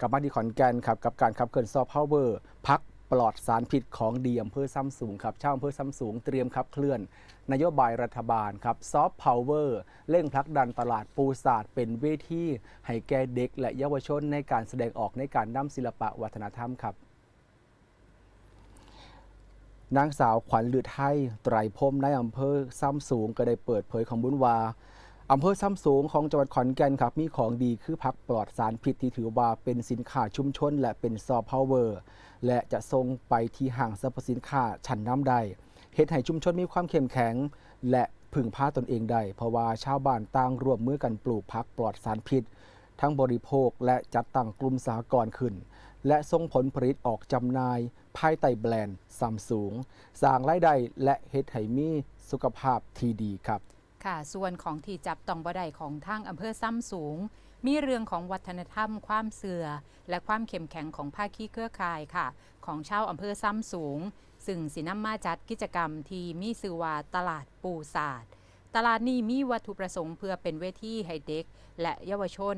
กลับมาที่ขอนแก่นครับกับการขับเคลื่อนซอฟต์พาวเวอร์พักปลอดสารพิษของดีอำเภอซ้ำสูงครับชาวอำเภอซ้ำสูงเตรียมขับเคลื่อน นโยบายรัฐบาลครับซอฟต์พาวเวอร์เร่งผลักดันตลาดปูศาสตร์เป็นเวทีให้แก่เด็ก และเยาวชนในการแสดงออกในการนำศิลปะวัฒนธรรมครับนางสาวขวัญลือไทยไตรพรมในอำเภอซ้ำสูงก็ได้เปิดเผยของบุญวา อำเภอซ้ำสูงของจังหวัดขอนแก่นครับ มีของดีคือผักปลอดสารพิษที่ถือว่าเป็นสินค้าชุมชน และเป็นซอฟต์พาวเวอร์ และจะส่งไปที่ห้างสรรพสินค้าชั้นน้ำใดเฮ็ดให้ชุมชนมีความเข้มแข็ง และพึ่งพาตนเองได้ เพราะว่าชาวบ้านต่างร่วมมือกันปลูกผักปลอดสารพิษ ทั้งบริโภคและจัดตั้งกลุ่มสหกรณ์ขึ้น และส่งผลผลิตออกจำหน่าย ภายใต้แบรนด์ซัมสูงสร้างรายได้และเฮ็ดให้มีสุขภาพที่ดีครับ ค่ะ ส่วนของที่จับต้องบ่ได้ของทางอำเภอซ้ำสูง มีเรื่องของวัฒนธรรม ความเสื่อและความเข้มแข็งของภาคีเครือข่ายค่ะ ของชาวอำเภอซ้ำสูง ซึ่งสินำมาจัดกิจกรรมที่มีชื่อว่าตลาดปูศาสตร์ตลาดนี้มีวัตถุประสงค์เพื่อเป็นเวทีให้เด็ก และเยาวชน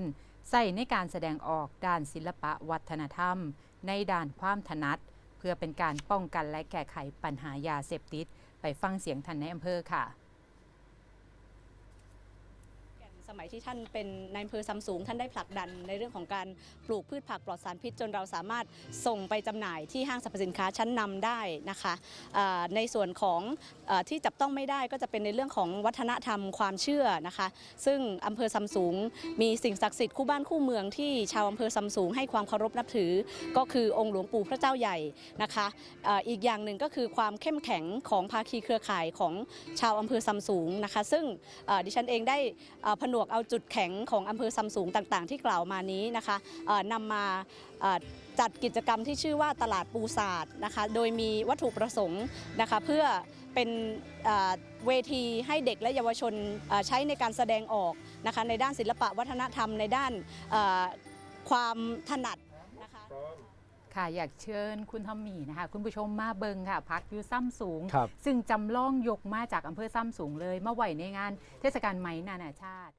ใส่ในการแสดงออกด้านศิลปะวัฒนธรรม ในด้านความถนัด เพื่อเป็นการป้องกันและแก้ไขปัญหายาเสพติด ไปฟังเสียงท่านในอำเภอค่ะ สมัยที่ท่านเป็นนายอำเภอซัมสูง ท่านได้ผลักดันในเรื่องของการปลูกพืชผักปลอดสารพิษจนเราสามารถส่งไปจำหน่ายที่ห้างสรรพสินค้าชั้นนำได้นะคะในส่วนของอที่จับต้องไม่ได้ก็จะเป็นในเรื่องของวัฒนธรรมความเชื่อนะคะ ซึ่งอำเภอซัมสูง มีสิ่งศักดิ์สิทธิ์คู่บ้านคู่เมืองที่ชาวอำเภอซัมสูงให้ความเคารพนับถือ ก็คือองค์หลวงปู่พระเจ้าใหญ่นะคะออีกอย่างหนึ่งก็คือความเข้มแข็งของภาคีเครือข่ายของชาวอำเภอซัมสูงนะคะ ซึ่งดิฉันเองได้เอ่อผนวกเอาจุดแข็งของอำเภอซัมสูงต่างๆ ที่กล่าวมานี้นะคะเอ่อนำมาเอ่อจัดกิจกรรมที่ชื่อว่าตลาดปูศาสตร์นะคะ โดยมีวัตถุประสงค์นะคะเพื่อเป็นเอ่อเวทีให้เด็กและเยาวชนเอ่อใช้ในการแสดงออกนะคะในด้านศิลปะวัฒนธรรมในด้านเอ่อความถนัดนะคะค่ะอยากเชิญคุณทอมมี่นะคะ คุณผู้ชมมาเบิงค่ะพักอยู่ซ้ำสูงครับซึ่งจำลองยกมาจากอำเภอซ้ำสูงเลยมาไหวในงานเทศกาลไหมนานาชาติ